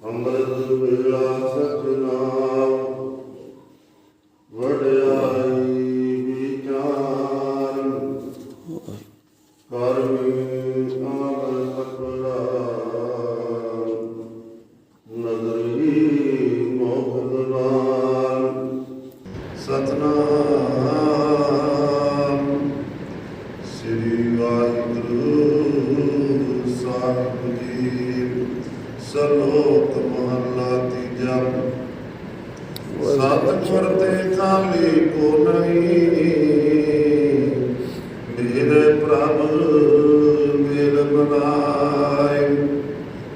ਅੰਮ੍ਰਿਤ ਵੇਲਾ ਸਤਨਾਮ ਵਡਿਆਈ ਵਿਚਾਰ ਕਰਮੀ ਆਮਰ ਸਪਰਾ ਨਦਰੀ ਮੋਖ ਦਵਾਰ ਸਤਨਾਮ ਸ੍ਰੀ ਵਾਹਿਗੁਰੂ ਸਾਹਿਬ ਜੀ ਸਲੋਕ ਮਹਲਾ ਤੀਜਾ। ਸਤਿਗੁਰ ਤੇ ਖਾਲੀ ਕੋ ਨਹੀਂ। ਮੇਰੇ ਪ੍ਰਭ ਮੇਲ ਬਨਾਏ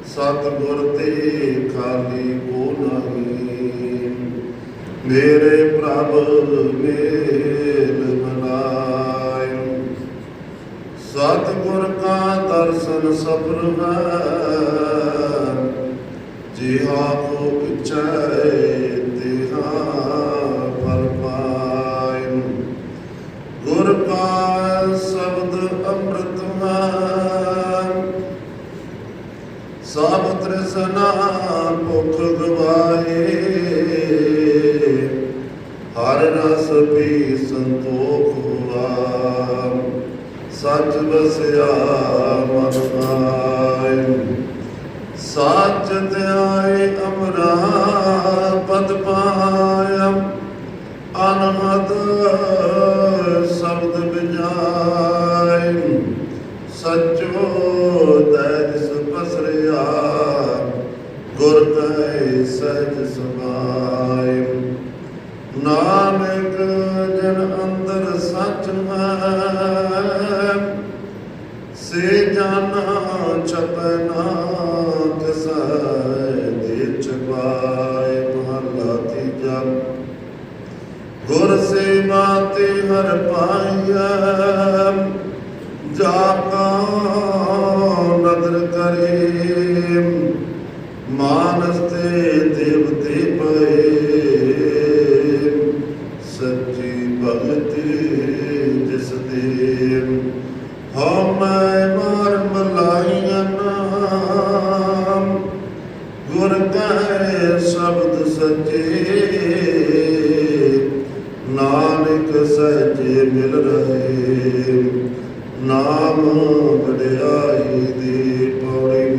ਸਤਿਗੁਰ ਤੇ ਖਾਲੀ ਕੋ ਨਹੀਂ। ਮੇਰੇ ਪ੍ਰਭ ਮੇਲ ਬਨਾਏ ਸਤਿਗੁਰ ਕਾ ਦਰਸ਼ਨ ਸਬਰ ਹੈ। ਜਿਹਾ ਕੋ ਇਚੈ ਤਿਹਾ ਫਲ ਪਾਇ ਗੁਰ ਕਾ ਸ਼ਬਦ ਅੰਮ੍ਰਿਤ ਮਾਨ। ਸਭ ਤ੍ਰਿਸ਼ਨਾ ਭੁਖ ਗਵਾਏ। ਹਰ ਰਸ ਪੀ ਸੰਤੋਖ ਹੁਆ। ਸੱਚ ਵਸਿਆ ਮਨ ਆਏ ਸੱਚ ਧਿਆਏ ਅਮਰਾ ਪਦ ਪਾਇਆ ਅਨਹਦ ਸ਼ਬਦ ਵਿਜਾਇ ਸਚੋ ਦੈਸ ਪਸਰਿਆ ਗੁਰ ਕੈ ਸਹਿਜ ਸਮਾਇ ਨਾਨਕ ਜਨ ਅੰਦਰ ਸਚ ਹੈ ਸੇ ਜਾਨਾ ਛਪਨਾ ਕਿਸੈ ਦੇ ਚਪਾਏ ਮਹਲਾ ਤੀਜਾ ਗੁਰ ਸੇਵਾ ਤੇ ਹਰ ਪਾਈਐ ਜਾ ਕਾ ਨਦਰ ਸੱਚੇ ਨਾਨਕ ਸਹਿਜੇ ਮਿਲ ਰਹੇ। ਨਾਮ ਵਡਿਆਈ ਦੀ ਪੌੜੀ।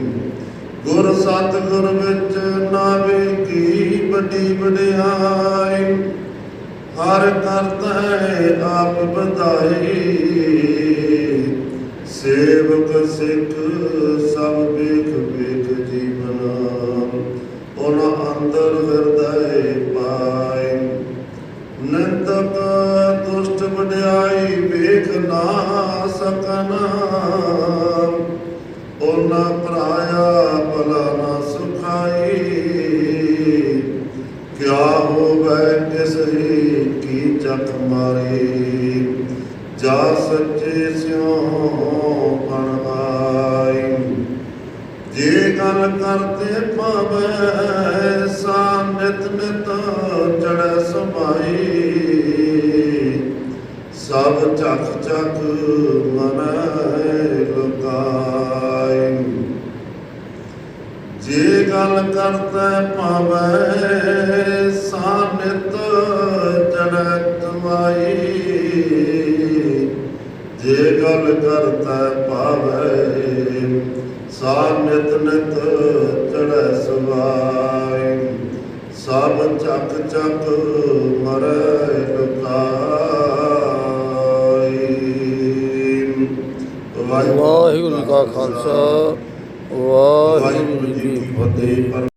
ਗੁਰ ਸਤ ਵਿੱਚ ਨਾਵੇ ਕੀ ਵੱਡੀ ਵਡਿਆਈ। ਹਰ ਕਰਤਾ ਹੈ ਆਪ ਵਧਾਈ। ਸੇਵਕ ਸਿੱਖ ਸਭ ਵੇਖ ਵੇਖ ਜੀਵਨ। ਉਹਨਾਂ ਹਿਰਦੈ ਪਾਈ ਨੰਦਕ ਦੁਸ਼ਟ ਵਡਿਆਈ ਵੇਖ ਨਾ ਸਕਨ। ਉਹਨਾਂ ਪਰਾਇਆ ਭਲਾ ਨਾ ਸੁਖਾਈ। ਕਿਆ ਹੋਵੇ ਕਿਸ ਹੀ ਕੀ ਚੱਕ ਮਾਰੀ। ਜਾ ਸੱਚੇ ਸਿਉ ਪਣ ਜੇ ਗੱਲ ਕਰਤੇ ਪਾਵੇ ਸਾ ਨਿਤ ਨਿਤ ਚੜੈ ਸਮਾਈ ਸਭ ਚੱਕ ਚੱਕ ਮਨ ਲੁਕਾਈ। ਜੇ ਗੱਲ ਕਰਤੇ ਪਾਵੇ ਸਾ ਨਿਤ ਚੜੈ ਤਮਾਈ ਜੇ ਗੱਲ ਕਰਤਾ ਪਾਵੇ ਸਾ ਨਿਤ ਨਿਤ ਚੜੈ ਸਵਾਈ ਸਭ ਚੱਕ ਚੱਕ ਮਰੈ ਲੁਕਾਈ ਵਾਹਿਗੁਰੂ ਜੀ ਕਾ ਖਾਲਸਾ ਵਾਹਿਗੁਰੂ ਜੀ ਕੀ ਫਤਿਹ।